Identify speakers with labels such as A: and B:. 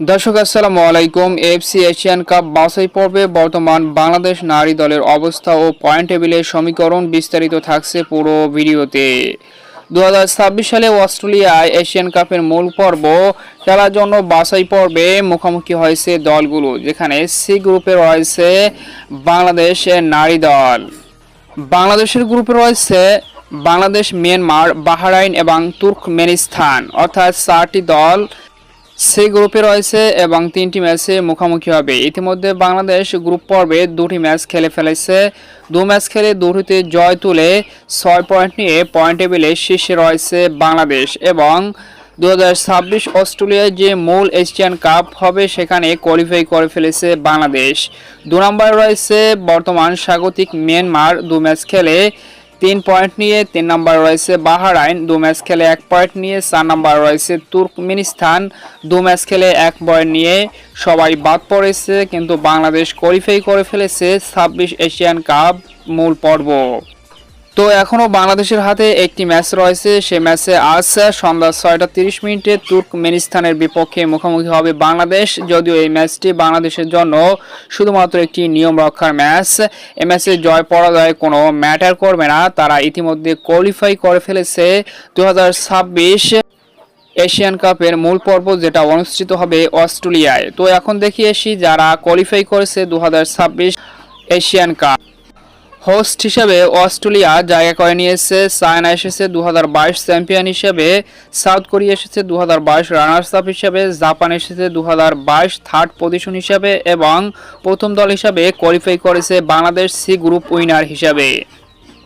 A: দর্শক, আসসালামু আলাইকুম। এফসি এশিয়ান কাপ বাছাই পর্বে বর্তমান বাংলাদেশ নারী দলের অবস্থা ও পয়েন্ট টেবিলের সমীকরণ বিস্তারিত থাকছে পুরো ভিডিওতে। দু হাজার ছাব্বিশ সালে অস্ট্রেলিয়ায় এশিয়ান কাপের মূল পর্ব খেলার জন্য বাছাই পর্বে মুখোমুখি হয়েছে দলগুলো, যেখানে সি গ্রুপে রয়েছে বাংলাদেশের নারী দল। বাংলাদেশের গ্রুপে রয়েছে বাংলাদেশ মিয়ানমার বাহরাইন এবং তুর্কমেনিস্তান, অর্থাৎ চারটি দল সেই গ্রুপে রয়েছে এবং তিনটি ম্যাচে মুখোমুখি হবে। ইতিমধ্যে বাংলাদেশ গ্রুপ পর্বে দুটি ম্যাচ খেলে ফেলেছে। দু ম্যাচ খেলে দুটিতে জয় তুলে ছয় পয়েন্ট নিয়ে পয়েন্ট টেবিলে শীর্ষে রয়েছে বাংলাদেশ এবং দু ছাব্বিশ অস্ট্রেলিয়ায় যে মূল এশিয়ান কাপ হবে সেখানে কোয়ালিফাই করে ফেলেছে বাংলাদেশ। দু নম্বরে রয়েছে বর্তমান স্বাগতিক মিয়ানমার। দু ম্যাচ খেলে তিন পয়েন্ট নিয়ে তিন নম্বর রয়েছে বাহারাইন, দু ম্যাচ খেলে এক পয়েন্ট নিয়ে চার নম্বর রয়েছে তুর্কমিনিস্তান, দু ম্যাচ খেলে এক পয়েন্ট নিয়ে সবাই বাদ পড়েছে, কিন্তু বাংলাদেশ কোয়ালিফাই করে ফেলেছে ছাব্বিশ এশিয়ান কাপ মূল পর্ব। তো এখনও বাংলাদেশের হাতে একটি ম্যাচ রয়েছে। সে ম্যাচে আজ সন্ধ্যা ছয়টা তিরিশ মিনিটে তুর্কমেনিস্তানের বিপক্ষে মুখোমুখি হবে বাংলাদেশ। যদিও এই ম্যাচটি বাংলাদেশের জন্য শুধুমাত্র একটি নিয়ম রক্ষার ম্যাচ। এই ম্যাচে জয় পরাজয় কোনো ম্যাটার করবে না। তারা ইতিমধ্যে কোয়ালিফাই করে ফেলেছে দু হাজার ছাব্বিশ এশিয়ান কাপের মূল পর্ব যেটা অনুষ্ঠিত হবে অস্ট্রেলিয়ায়। তো এখন দেখি আসি যারা কোয়ালিফাই করেছে দু হাজার ছাব্বিশ এশিয়ান কাপ। হোস্ট হিসেবে অস্ট্রেলিয়া জায়গা করে নিয়েছে। চায়না এসেছে দু হাজার বাইশ চ্যাম্পিয়ন হিসেবে, সাউথ কোরিয়া এসেছে দু হাজার রানার্স আপ হিসেবে, জাপান এসেছে দু হাজার বাইশ থার্ড পজিশন হিসেবে এবং প্রথম দল হিসাবে কোয়ালিফাই করেছে বাংলাদেশ সি গ্রুপ উইনার হিসাবে।